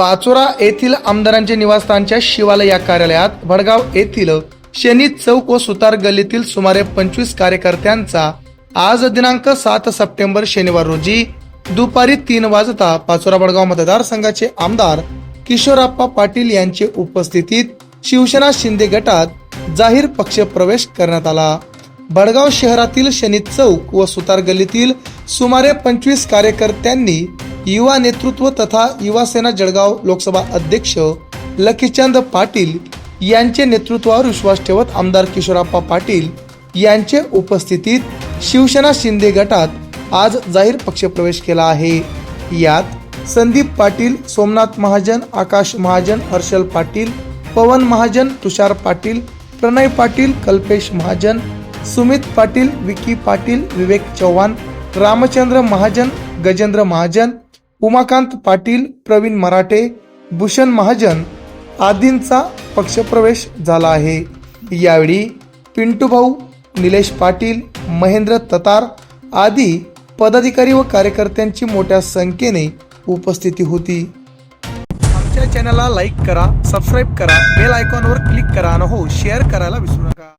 पाचोरा येथील आमदारांचे निवासस्थानच्या शिवालय या कार्यालयात भडगाव येथील शनी चौक व सुतार गल्लीतील सुमारे पंचवीस कार्यकर्त्यांचा आज दिनांक सात सप्टेंबर शनिवार रोजी दुपारी तीन वाजता पाचोरा बडगाव मतदारसंघाचे आमदार किशोरप्पा पाटील यांचे उपस्थितीत शिवसेना शिंदे गटात जाहीर पक्ष प्रवेश करण्यात आला. भडगाव शहरातील शनी चौक व सुतार गल्लीतील सुमारे पंचवीस कार्यकर्त्यांनी युवा नेतृत्व तथा युवा सेना जळगाव लोकसभा अध्यक्ष लखीचंद पाटील यांचे नेतृत्वावर विश्वास ठेवत आमदार किशोरप्पा पाटील यांचे उपस्थितीत शिवसेना शिंदे गटात आज जाहीर पक्षप्रवेश केला आहे. यात संदीप पाटील सोमनाथ महाजन आकाश महाजन हर्षल पाटील पवन महाजन तुषार पाटील प्रणय पाटील कल्पेश महाजन सुमित पाटील विकी पाटील विवेक चव्हाण रामचंद्र महाजन गजेंद्र महाजन उमाकांत पाटील प्रवीण मराठे भूषण महाजन आदींचा पक्षप्रवेश झाला आहे. यावेळी पिंटू भाऊ निलेश पाटील महेंद्र ततार आदी पदाधिकारी व कार्यकर्त्यांची मोठ्या संख्येने उपस्थिती होती. आमच्या चॅनलला लाईक करा सबस्क्राईब करा बेल आयकॉनवर क्लिक करा आणि हो शेअर करायला विसरू नका.